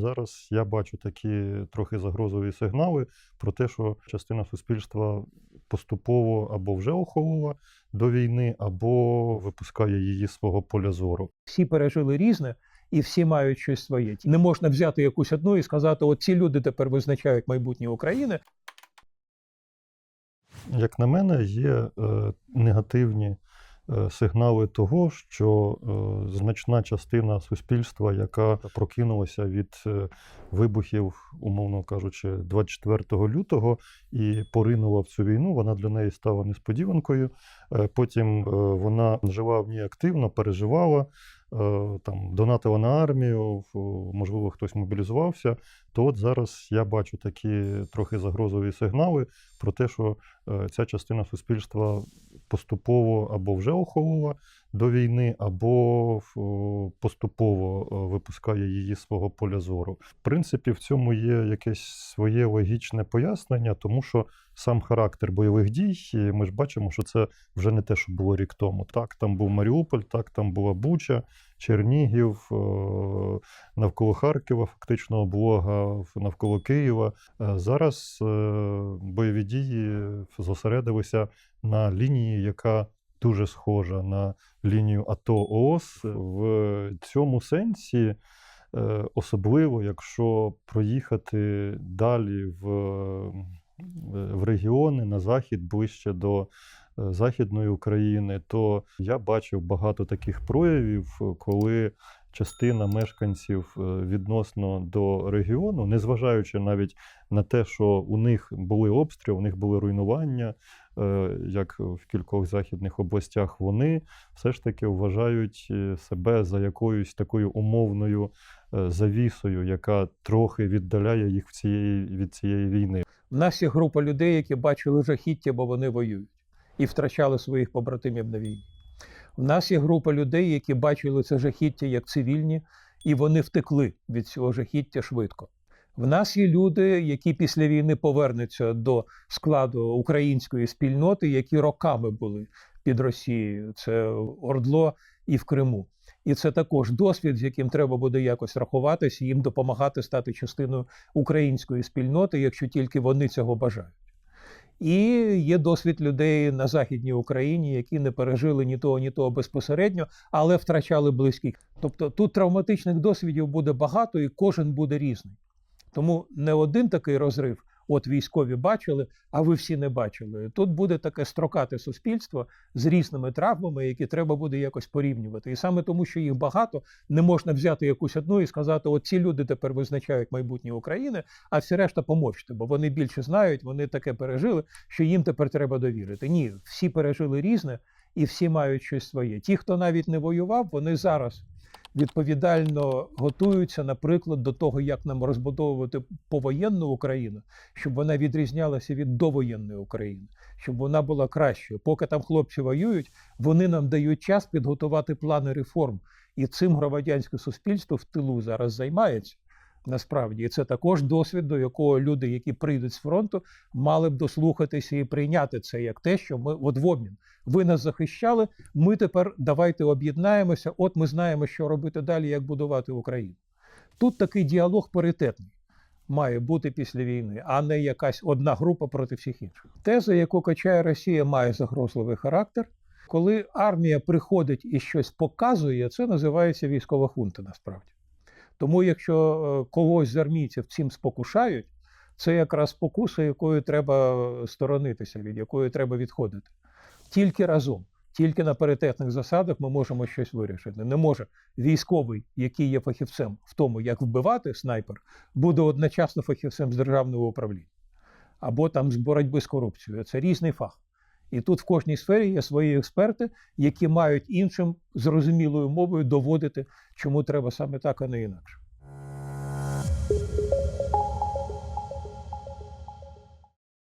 Зараз я бачу такі трохи загрозові сигнали про те, що частина суспільства поступово або вже охолола до війни, або випускає її з свого поля зору. всі пережили різне і всі мають щось своє. Не можна взяти якусь одну і сказати: от ці люди тепер визначають майбутнє України. Як на мене, є е, негативні сигнали того, що е, значна частина суспільства, яка прокинулася від е, вибухів, умовно кажучи, 24 лютого і поринула в цю війну, вона для неї стала несподіванкою. Е, Потім е, вона жила в ній активно, переживала. е, Там донатила на армію, можливо, хтось мобілізувався. То от зараз я бачу такі трохи загрозові сигнали про те, що е, ця частина суспільства поступово або вже охолола до війни, або поступово е, випускає її з свого поля зору. В принципі, в цьому є якесь своє логічне пояснення, тому що сам характер бойових дій, ми ж бачимо, що це вже не те, що було рік тому. Так, там був Маріуполь, так, там була Буча, Чернігів, е, навколо Харкова, фактично облога навколо Києва. Е, Зараз е, бойові дії зосередилися на лінії, яка дуже схожа на лінію АТО ООС. В цьому сенсі, особливо, якщо проїхати далі в, в регіони на захід ближче до Західної України, то я бачив багато таких проявів, коли частина мешканців е, відносно до регіону, незважаючи навіть на те, що у них були обстріли, у них були руйнування, е, як в кількох західних областях, вони все ж таки вважають е, себе за якоюсь такою умовною е, завісою, яка трохи віддаляє їх в цієї, від цієї війни. В нас є група людей, які бачили жахіття, бо вони воюють і втрачали своїх побратимів на війні. В нас є група людей, які бачили це жахіття як цивільні, і вони втекли від цього жахіття швидко. В нас є люди, які після війни повернуться до складу української спільноти, які роками були під Росією. Це Ордло і в Криму. І це також досвід, з яким треба буде якось рахуватися, їм допомагати стати частиною української спільноти, якщо тільки вони цього бажають. І є досвід людей на Західній Україні, які не пережили ні того, ні того безпосередньо, але втрачали близьких. Тобто тут травматичних досвідів буде багато, і кожен буде різний. Тому не один такий розрив, от військові бачили, а ви всі не бачили. Тут буде таке строкате суспільство з різними травмами, які треба буде якось порівнювати. І саме тому, що їх багато, не можна взяти якусь одну і сказати: от ці люди тепер визначають майбутнє України, а всі решта помовчте, бо вони більше знають, вони таке пережили, що їм тепер треба довірити. Ні, всі пережили різне і всі мають щось своє. Ті, хто навіть не воював, вони зараз відповідально готуються, наприклад, до того, як нам розбудовувати повоєнну Україну, щоб вона відрізнялася від довоєнної України, щоб вона була кращою. Поки там хлопці воюють, вони нам дають час підготувати плани реформ. І цим громадянське суспільство в тилу зараз займається. Насправді, і це також досвід, до якого люди, які прийдуть з фронту, мали б дослухатися і прийняти це як те, що ми от в обмін. Ви нас захищали. Ми тепер давайте об'єднаємося. От ми знаємо, що робити далі, як будувати Україну. Тут такий діалог паритетний має бути після війни, а не якась одна група проти всіх інших. Теза, яку качає Росія, має загрозливий характер. Коли армія приходить і щось показує, це називається військова хунта насправді. Тому, якщо е, когось з армійців цим спокушають, це якраз спокуса, якою треба сторонитися, від якої треба відходити. Тільки разом, тільки на паритетних засадах ми можемо щось вирішити. Не може військовий, який є фахівцем в тому, як вбивати снайпер, буде одночасно фахівцем з державного управління або там з боротьби з корупцією. Це різний фах. І тут в кожній сфері є свої експерти, які мають іншим зрозумілою мовою доводити, чому треба саме так, а не інакше.